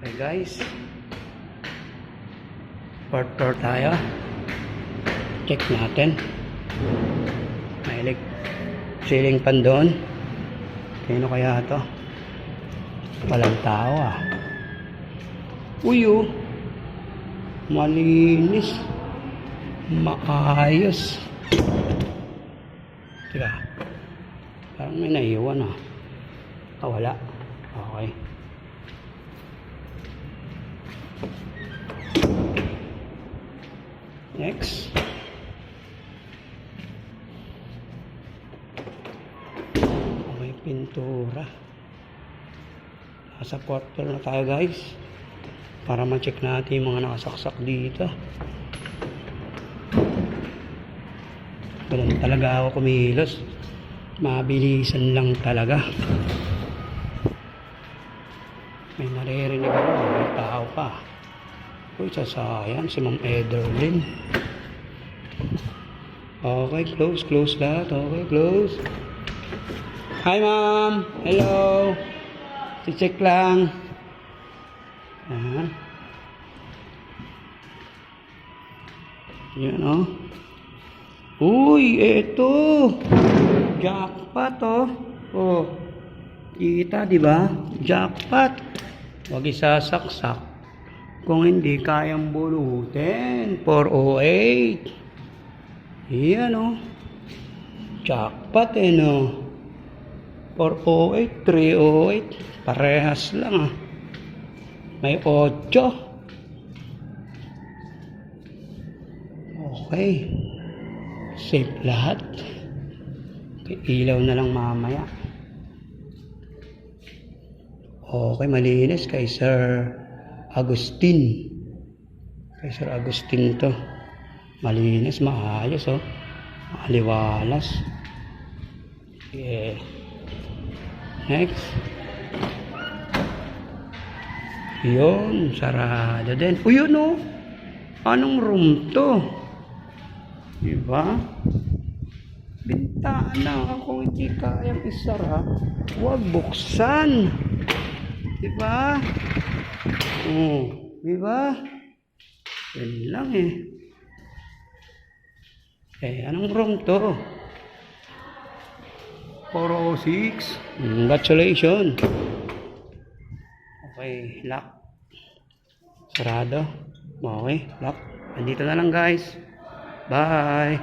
Okay guys. Part tour tayo. Check natin. May elect ceiling pan doon. Kino kaya to? Walang tao ah. Uy oh. Malinis. Maayos. Teka. Parang may naiwan ah. Ah, wala. Okay. Next. May pintura. Nasa quarter na tayo guys. Para ma-check natin yung mga nakasaksak dito. Ganun talaga ako kumilos. Mabilisan lang talaga. May naririnig ako. May tao pa. Uy, sasayan si Ma'am Ederlyn. Okay, close, close lahat. Okay, close. Hi, Ma'am. Hello. Si-check lang. Ayan. Yan, oh. Uy, eto. Jackpot, oh. Oh. Kita, di ba? Jackpot. Huwag isasaksak. Kung hindi kayang bulutin. 408. Yan, oh. Jackpot, eh, no. 408, 308. Parehas lang, ah. May 8. Okay. Safe lahat. Ilaw na lang mamaya. Okay, malinis kay Sir Agustin. Kay Agustin to. Malinis, maayos oh. Maliwalas. Yeah. Next. Yun, sarado din. O yun oh. Anong room to? Diba? Bintana kung hindi kayang isara, huwag buksan. Diba? Oh, diba? Yan lang eh. Eh, anong room to? 406. Congratulations. Okay, lock. Sarado. Okay, lock. Andito na lang guys. Bye.